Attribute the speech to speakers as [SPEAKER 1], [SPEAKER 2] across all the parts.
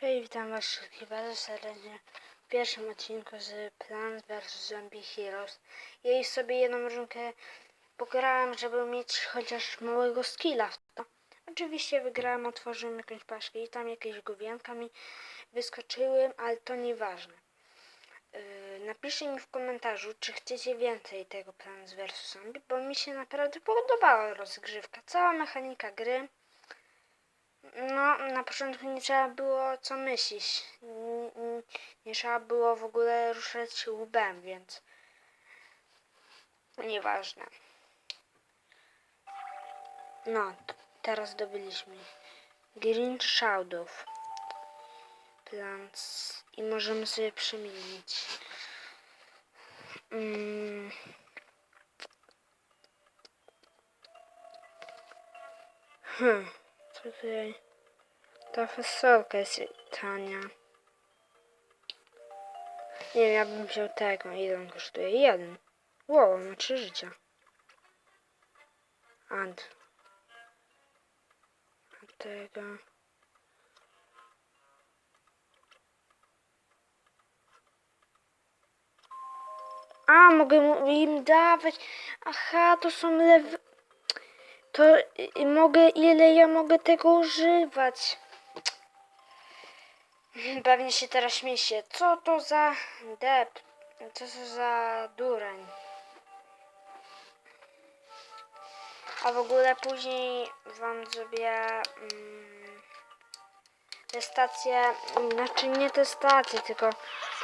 [SPEAKER 1] Cześć, witam was wszystkich bardzo serdecznie w pierwszym odcinku z Plants vs Zombie Heroes. Ja już sobie jedną rynkę pograłem, żeby mieć chociaż małego skilla. Oczywiście wygrałem, otworzyłem jakąś paszkę i tam jakieś główienka mi wyskoczyły, ale to nieważne. Yy, napiszcie mi w komentarzu, czy chcecie więcej tego Plants vs Zombie, bo mi się naprawdę podobała rozgrywka. Cała mechanika gry. No, na początku nie trzeba było co myśleć. Nie, nie, nie trzeba było w ogóle ruszać łbem, więc nieważne. No, teraz zdobyliśmy Green Shadow Plants i możemy sobie przemienić. Mm. Hmm, tutaj? Ta fasolka jest tania. Nie wiem, ja bym wziął tego. Ile on kosztuje? Jeden. Wow, ma trzy życia. And. A tego. A, mogę im dawać. Aha, to są lew... To mogę, ile ja mogę tego używać. Pewnie się teraz śmiecie. Co to za dep? Co to za dureń? A w ogóle później wam zrobię mm, te stacje, znaczy nie stacje, tylko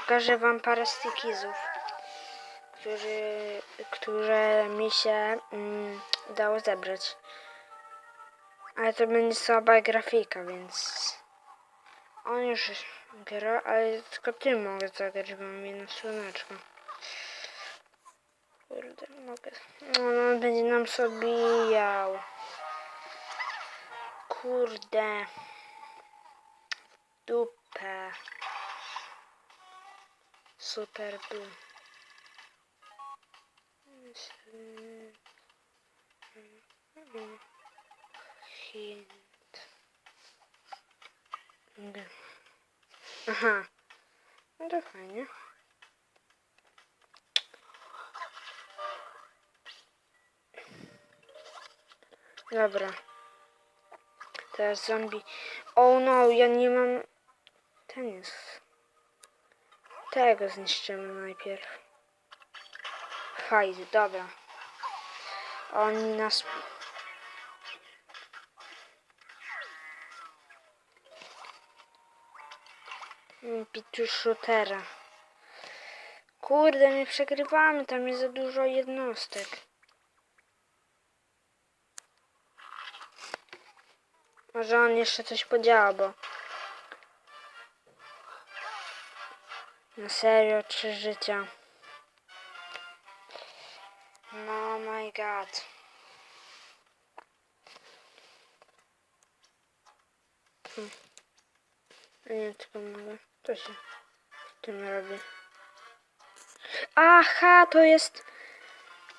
[SPEAKER 1] pokażę wam parę stikizów, którzy, które mi się mm, udało zebrać. Ale to będzie słaba grafika, więc on już gra, ale tylko tym mogę zagrać, bo mam jedno słoneczko. Kurde, mogę. No, no on będzie nam sobijał. Kurde. Dupę. Super był. Aha. No to fajnie. Dobra. Teraz zombie. Oh no, ja nie mam... Ten jest. Tego zniszczymy najpierw. Fajnie, dobra. Oni nas... Pitu shootera. Kurde, my przegrywamy, tam jest za dużo jednostek. Może on jeszcze coś podziała, bo... Na serio, trzy życia. No my god. Hm. Nie, tylko mogę. To się z tym robi. Aha, to jest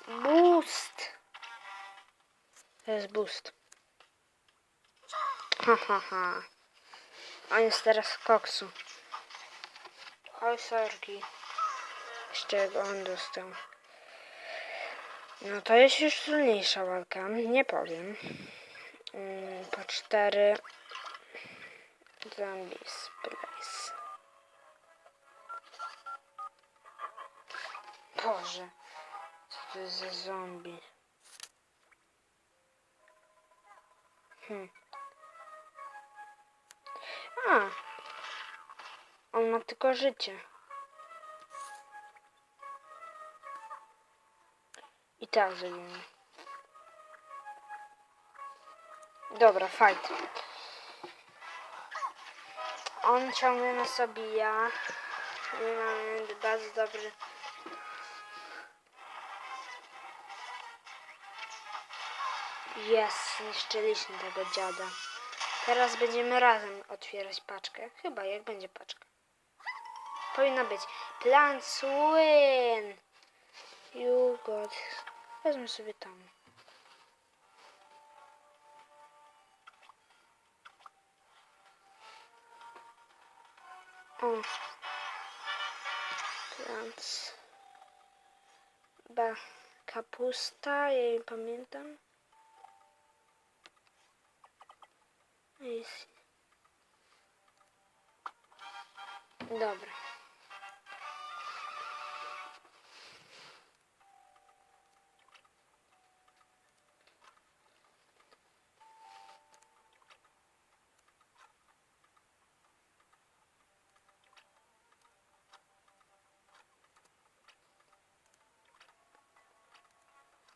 [SPEAKER 1] boost. To jest boost. Ha, ha, ha. On jest teraz w koksu. Oj, sorki. Jeszcze on dostał. No to jest już trudniejsza walka, nie powiem. Mm, po cztery Zombies Boże, co to jest za zombie? Hmm. A. On ma tylko życie. I tak zrobimy. Dobra, fight. On ciągle nas obija. My mamy bardzo dobry... Jest, zniszczyliśmy tego dziada. Teraz będziemy razem otwierać paczkę. Chyba, jak będzie paczka. Powinna być. Plan win! You got... Wezmę sobie tam. O. Plants. Ba. Kapusta, ja pamiętam. Jest. Dobra.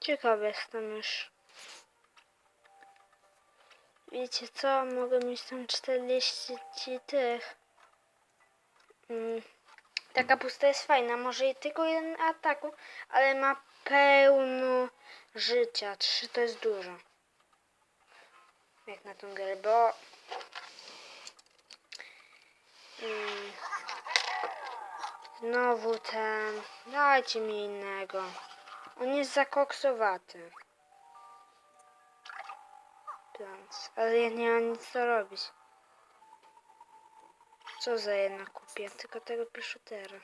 [SPEAKER 1] Ciekawe jestem już. Wiecie co? Mogę mieć tam 40 tych. Mm. Ta kapusta jest fajna. Może i tylko jeden ataku, ale ma pełno życia. Trzy to jest dużo. Jak na tą grę, bo... Mm. Znowu ten. Dajcie mi innego. On jest zakoksowaty. Ale ja nie mam nic co robić. Co za jedna kupię? Tylko tego piszutera.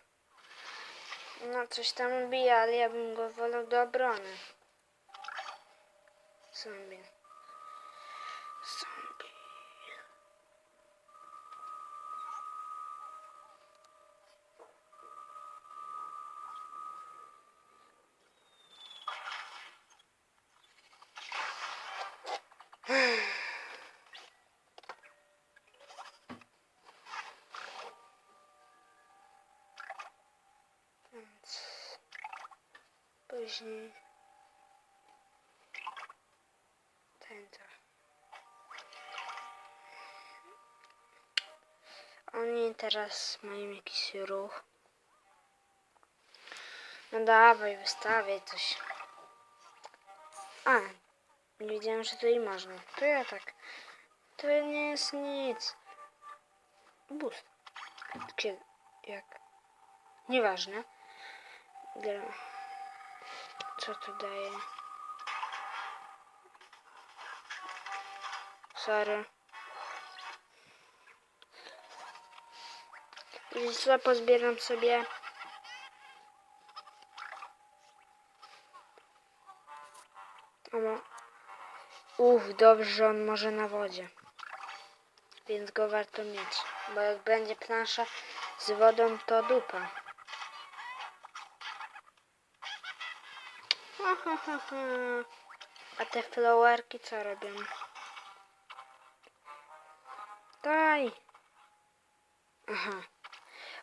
[SPEAKER 1] No coś tam bije, ale ja bym go wolał do obrony. Zombie. Później. Oni teraz mają jakiś ruch. No dawaj, wystawiaj coś. A, nie wiedziałem, że i można. To ja tak. To nie jest nic. Boost. Kiedy? Jak? Nieważne. Gra. Co tu daje? Sorry. Wiecie co, pozbieram sobie. Uff, dobrze, że on może na wodzie. Więc go warto mieć. Bo jak będzie plansza z wodą, to dupa. A te flowerki co robią? Daj. Aha.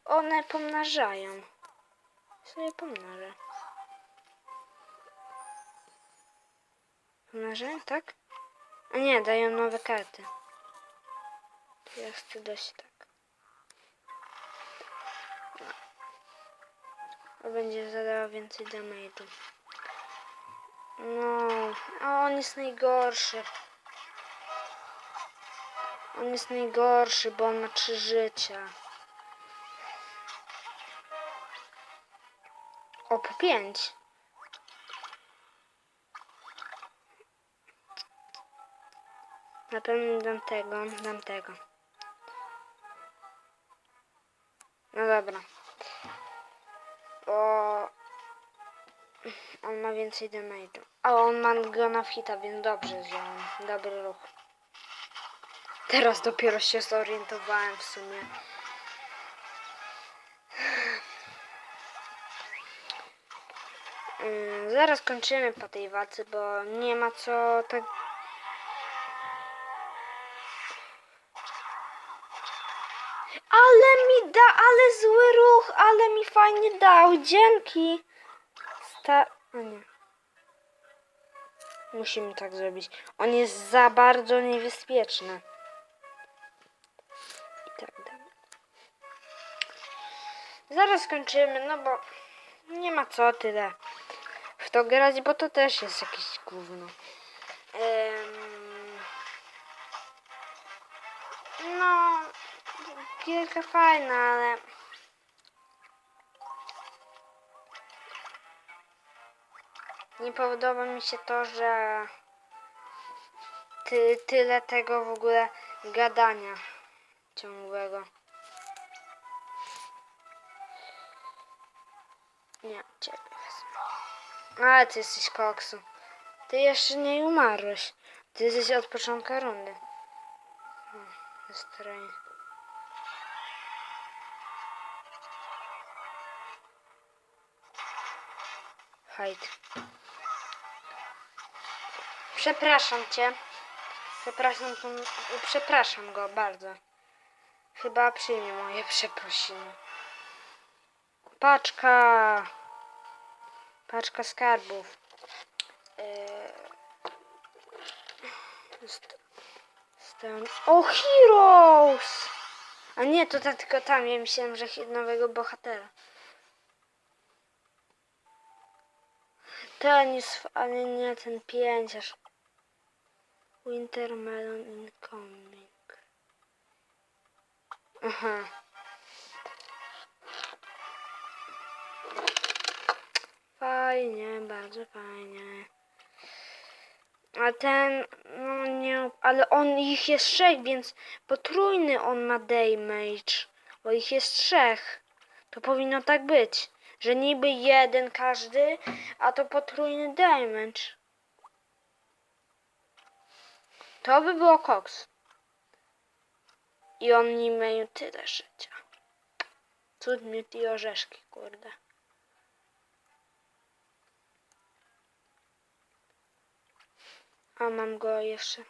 [SPEAKER 1] One pomnażają. Sobie pomnażę. Pomnażają, tak? A nie, dają nowe karty. To chcę dość tak. To będzie zadawał więcej damage'u. No, a on jest najgorszy. On jest najgorszy, bo on ma trzy życia. O, pięć. Na pewno dam tego, dam tego. No dobra. Ma więcej damage'u. A on ma gona w hita, więc dobrze wziąłem. Dobry ruch. Teraz dopiero się zorientowałem w sumie. Ym, Zaraz kończymy po tej walce, bo nie ma co tak Ale mi da, ale zły ruch, ale mi fajnie dał. Dzięki. Sta... A nie. Musimy tak zrobić. On jest za bardzo niebezpieczny. I tak dalej. Zaraz kończymy, no bo nie ma co tyle w to grać, bo to też jest jakieś gówno. Em, No, gierka fajna, ale... nie podoba mi się to, że ty, tyle tego w ogóle gadania ciągłego. Nie, ciebie wezmę. Ale ty jesteś koksu. Ty jeszcze nie umarłeś. Ty jesteś od początku rundy. Hmm, Strony. Hajt. Przepraszam cię. Przepraszam, przepraszam go bardzo. Chyba przyjmie moje przeprosiny. Paczka. Paczka skarbów. Stan- O, Heroes! A nie, to ta, tylko tam. Ja myślałem, że nowego bohatera. Ten jest, ale nie ten pięciarz. Wintermelon incoming. Aha. Fajnie, bardzo fajnie. A ten, no nie, ale on ich jest trzech, więc potrójny on ma damage, bo ich jest trzech. To powinno tak być, że niby jeden każdy, a to potrójny damage. To by było koks. I on nie mają tyle życia. Cud miód i orzeszki, kurde. A mam go jeszcze.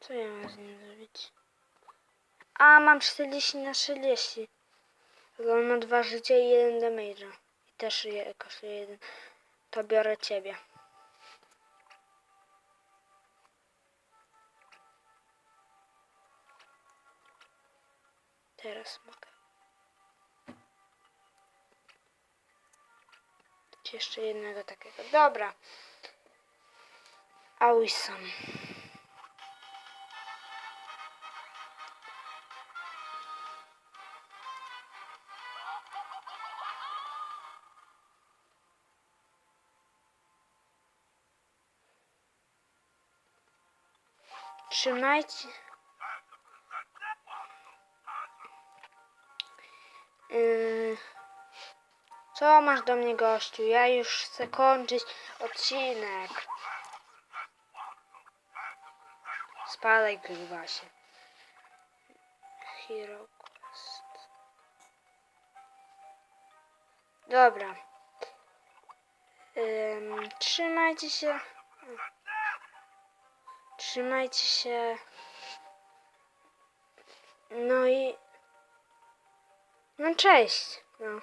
[SPEAKER 1] Co ja mam z nim zrobić? A, mam 40 na 40. Ale on ma dwa życia i jeden damage'a. I też je, kosztuje jeden. To biorę ciebie. Teraz mogę. Jeszcze jednego takiego. Dobra. A Trzymajcie. Yy, co masz do mnie, gościu? Ja już chcę kończyć odcinek. Spadaj, się. Hero Quest. Dobra. Ym, trzymajcie się. Trzymajcie się. No i. No cześć. No.